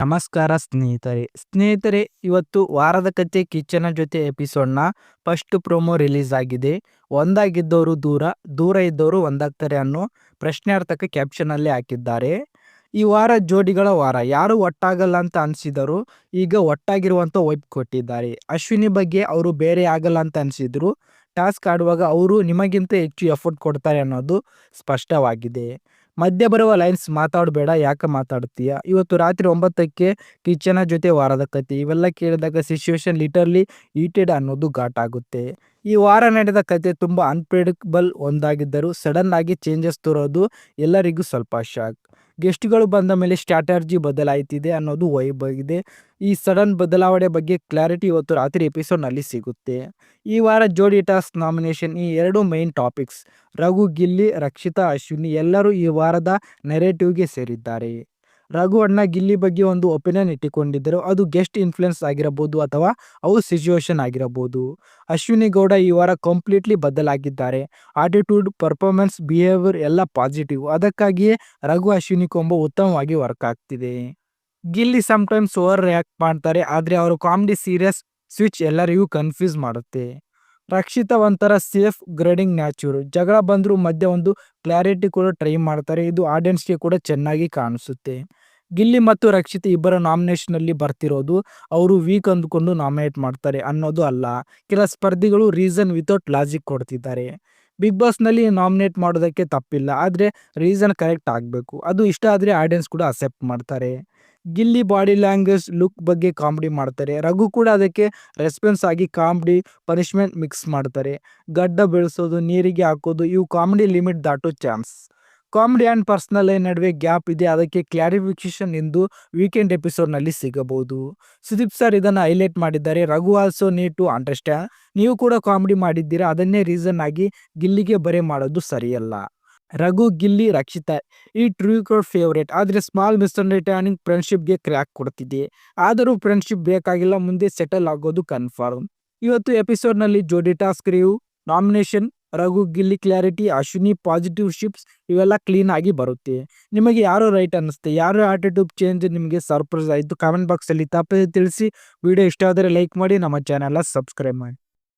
ನಮಸ್ಕಾರ ಸ್ನೇಹಿತರೆ. ಸ್ನೇಹಿತರೆ, ಇವತ್ತು ವಾರದ ಕತೆ ಕಿಚ್ಚನ ಜೊತೆ ಎಪಿಸೋಡ್ನ ಫಸ್ಟ್ ಪ್ರೊಮೋ ರಿಲೀಸ್ ಆಗಿದೆ. ಒಂದಾಗಿದ್ದವರು ದೂರ ದೂರ ಇದ್ದವರು ಒಂದಾಗ್ತಾರೆ ಅನ್ನೋ ಪ್ರಶ್ನಾರ್ಥಕ ಕ್ಯಾಪ್ಷನಲ್ಲಿ ಹಾಕಿದ್ದಾರೆ. ಈ ವಾರ ಜೋಡಿಗಳ ವಾರ, ಯಾರು ಒಟ್ಟಾಗಲ್ಲ ಅಂತ ಅನಿಸಿದರು ಈಗ ಒಟ್ಟಾಗಿರುವಂಥ ವೈಪ್ ಕೊಟ್ಟಿದ್ದಾರೆ. ಅಶ್ವಿನಿ ಬಗ್ಗೆ ಅವರು ಬೇರೆ ಆಗಲ್ಲ ಅಂತ ಅನಿಸಿದ್ರು. ಟಾಸ್ಕ್ ಆಡುವಾಗ ಅವರು ನಿಮಗಿಂತ ಹೆಚ್ಚು ಎಫರ್ಟ್ ಕೊಡ್ತಾರೆ ಅನ್ನೋದು ಸ್ಪಷ್ಟವಾಗಿದೆ. ಮಧ್ಯ ಬರುವ ಲೈನ್ಸ್ ಮಾತಾಡಬೇಡ, ಯಾಕೆ ಮಾತಾಡ್ತೀಯ? ಇವತ್ತು ರಾತ್ರಿ ಒಂಬತ್ತಕ್ಕೆ ಕಿಚನ ಜೊತೆ ವಾರದ ಕತೆ ಇವೆಲ್ಲ ಕೇಳಿದಾಗ ಸಿಚುವೇಶನ್ ಲಿಟರ್ಲಿ ಈಟೆಡ್ ಅನ್ನೋದು ಘಾಟ್ ಆಗುತ್ತೆ. ಈ ವಾರ ನಡೆದ ಕತೆ ತುಂಬ ಅನ್ಪ್ರಿಡಿಕ್ಟಬಲ್ ಒಂದಾಗಿದ್ದರೂ ಸಡನ್ ಆಗಿ ಚೇಂಜಸ್ ತೋರೋದು ಎಲ್ಲರಿಗೂ ಸ್ವಲ್ಪ ಶಾಕ್ ಗೆಸ್ಟ್ಗಳು ಬಂದ ಮೇಲೆ ಸ್ಟ್ರಾಟರ್ಜಿ ಬದಲಾಯ್ತಿದೆ ಅನ್ನೋದು ವೈಬ್ ಆಗಿದೆ. ಈ ಸಡನ್ ಬದಲಾವಣೆ ಬಗ್ಗೆ ಕ್ಲಾರಿಟಿ ಇವತ್ತು ರಾತ್ರಿ ಎಪಿಸೋಡ್ನಲ್ಲಿ ಸಿಗುತ್ತೆ. ಈ ವಾರ ಜೋಡಿ ಟಾಸ್ಕ್ ನಾಮಿನೇಷನ್ ಈ ಎರಡು ಮೈನ್ ಟಾಪಿಕ್ಸ್, ರಘು ಗಿಲ್ಲಿ, ರಕ್ಷಿತಾ, ಅಶ್ವಿನಿ ಎಲ್ಲರೂ ಈ ವಾರದ ನೆರೇಟಿವ್ಗೆ ಸೇರಿದ್ದಾರೆ. ರಘು ಅಣ್ಣ ಗಿಲ್ಲಿ ಬಗ್ಗೆ ಒಂದು ಒಪಿನಿಯನ್ ಇಟ್ಟುಕೊಂಡಿದ್ದರು. ಅದು ಗೆಸ್ಟ್ ಇನ್ಫ್ಲುಯೆನ್ಸ್ ಆಗಿರಬಹುದು ಅಥವಾ ಅವು ಸಿಚುವೇಶನ್ ಆಗಿರಬಹುದು. ಅಶ್ವಿನಿ ಗೌಡ ಈ ವಾರ ಕಂಪ್ಲೀಟ್ಲಿ ಬದಲಾಗಿದ್ದಾರೆ. ಆಟಿಟ್ಯೂಡ್ ಪರ್ಫಾರ್ಮೆನ್ಸ್ ಬಿಹೇವಿಯರ್ ಎಲ್ಲ ಪಾಸಿಟಿವ್ ಅದಕ್ಕಾಗಿಯೇ ರಘು ಅಶ್ವಿನಿ ಕೊಂಬ ಉತ್ತಮವಾಗಿ ವರ್ಕ್ ಆಗ್ತಿದೆ. ಗಿಲ್ಲಿ ಸಮ್ಟೈಮ್ಸ್ ಓವರ್ ರಿಯಾಕ್ಟ್ ಮಾಡ್ತಾರೆ. ಆದರೆ ಅವರು ಕಾಮಿಡಿ ಸೀರಿಯಸ್ ಸ್ವಿಚ್ ಎಲ್ಲರಿಗೂ ಕನ್ಫ್ಯೂಸ್ ಮಾಡುತ್ತೆ. ರಕ್ಷಿತಾ ಒಂಥರ ಸೇಫ್ ಗ್ರೇಡಿಂಗ್ ನ್ಯಾಚುರ್ ಜಗಳ ಬಂದರೂ ಮಧ್ಯೆ ಒಂದು ಕ್ಲಾರಿಟಿ ಕೂಡ ಟ್ರೈ ಮಾಡ್ತಾರೆ. ಇದು ಆಡಿಯನ್ಸ್ಗೆ ಕೂಡ ಚೆನ್ನಾಗಿ ಕಾಣಿಸುತ್ತೆ. ಗಿಲ್ಲಿ ಮತ್ತು ರಕ್ಷಿತ ಇಬ್ಬರ ನಾಮಿನೇಷನಲ್ಲಿ ಬರ್ತಿರೋದು. ಅವರು ವೀಕ್ ಅಂದ್ಕೊಂಡು ನಾಮಿನೇಟ್ ಮಾಡ್ತಾರೆ ಅನ್ನೋದು ಅಲ್ಲ. ಕೆಲ ಸ್ಪರ್ಧಿಗಳು ರೀಸನ್ ವಿತೌಟ್ ಲಾಜಿಕ್ ಕೊಡ್ತಿದ್ದಾರೆ. ಬಿಗ್ ಬಾಸ್ನಲ್ಲಿ ನಾಮಿನೇಟ್ ಮಾಡೋದಕ್ಕೆ ತಪ್ಪಿಲ್ಲ. ಆದರೆ ರೀಸನ್ ಕರೆಕ್ಟ್ ಆಗಬೇಕು. ಅದು ಇಷ್ಟ ಆದರೆ ಆಡಿಯನ್ಸ್ ಕೂಡ ಅಕ್ಸೆಪ್ಟ್ ಮಾಡ್ತಾರೆ. ಗಿಲ್ಲಿ ಬಾಡಿ ಲ್ಯಾಂಗ್ವೇಜ್ ಲುಕ್ ಬಗ್ಗೆ ಕಾಮಿಡಿ ಮಾಡ್ತಾರೆ. ರಘು ಕೂಡ ಅದಕ್ಕೆ ರೆಸ್ಪಾನ್ಸ್ ಆಗಿ ಕಾಮಿಡಿ, ಪನಿಷ್ಮೆಂಟ್ ಮಿಕ್ಸ್ ಮಾಡ್ತಾರೆ. ಗಡ್ಡ ಬೆಳೆಸೋದು, ನೀರಿಗೆ ಹಾಕೋದು, ಇವು ಕಾಮಿಡಿ ಲಿಮಿಟ್ ದಾಟೋ ಚಾನ್ಸ್. ಕಾಮಿಡಿ ಆ್ಯಂಡ್ ಪರ್ಸ್ನಲ್ ನಡುವೆ ಗ್ಯಾಪ್ ಇದೆ. ಅದಕ್ಕೆ ಕ್ಲಾರಿಫಿಕೇಶನ್ ಎಂದು ವೀಕೆಂಡ್ ಎಪಿಸೋಡ್ನಲ್ಲಿ ಸಿಗಬಹುದು. ಸುದೀಪ್ ಸರ್ ಇದನ್ನು ಹೈಲೈಟ್ ಮಾಡಿದ್ದಾರೆ. Raghu also need to understand. ನೀವು ಕೂಡ ಕಾಮಿಡಿ ಮಾಡಿದ್ದೀರಾ? ಅದನ್ನೇ ರೀಸನ್ ಆಗಿ ಗಿಲ್ಲಿಗೆ ಬರೆ ಮಾಡೋದು ಸರಿಯಲ್ಲ. ರಘು, ಗಿಲ್ಲಿ, ರಕ್ಷಿತಾ, ಈ ಟ್ರೂ ಕೋರ್ ಫೇವ್ರೇಟ್. ಆದರೆ ಸ್ಮಾಲ್ ಮಿಸ್ಅಂಡರ್ಸ್ಟ್ಯಾಂಡಿಂಗ್ ಫ್ರೆಂಡ್ಶಿಪ್ಗೆ ಕ್ರ್ಯಾಕ್ ಕೊಡ್ತಿದೆ. ಆದರೂ ಫ್ರೆಂಡ್ಶಿಪ್ ಬೇಕಾಗಿಲ್ಲ, ಮುಂದೆ ಸೆಟಲ್ ಆಗೋದು ಕನ್ಫರ್ಮ್. ಇವತ್ತು ಎಪಿಸೋಡ್ನಲ್ಲಿ ಜೋಡಿ task nomination Raghu, Gilli, clarity, Ashwini positive ships ಇವೆಲ್ಲ ಕ್ಲೀನ್ ಆಗಿ ಬರುತ್ತೆ. ನಿಮಗೆ ಯಾರು ರೈಟ್ ಅನ್ನಿಸುತ್ತೆ, ಯಾರು ಆಟಿಟ್ಯೂಡ್ ಚೇಂಜ್ ನಿಮಗೆ ಸರ್ಪ್ರೈಸ್ ಆಯಿತು ಕಾಮೆಂಟ್ ಬಾಕ್ಸಲ್ಲಿ ತಪ್ಪದೆ ತಿಳಿಸಿ ವಿಡಿಯೋ ಇಷ್ಟ ಆದರೆ ಲೈಕ್ ಮಾಡಿ, ನಮ್ಮ ಚಾನೆಲ್ನ ಸಬ್ಸ್ಕ್ರೈಬ್ ಮಾಡಿ.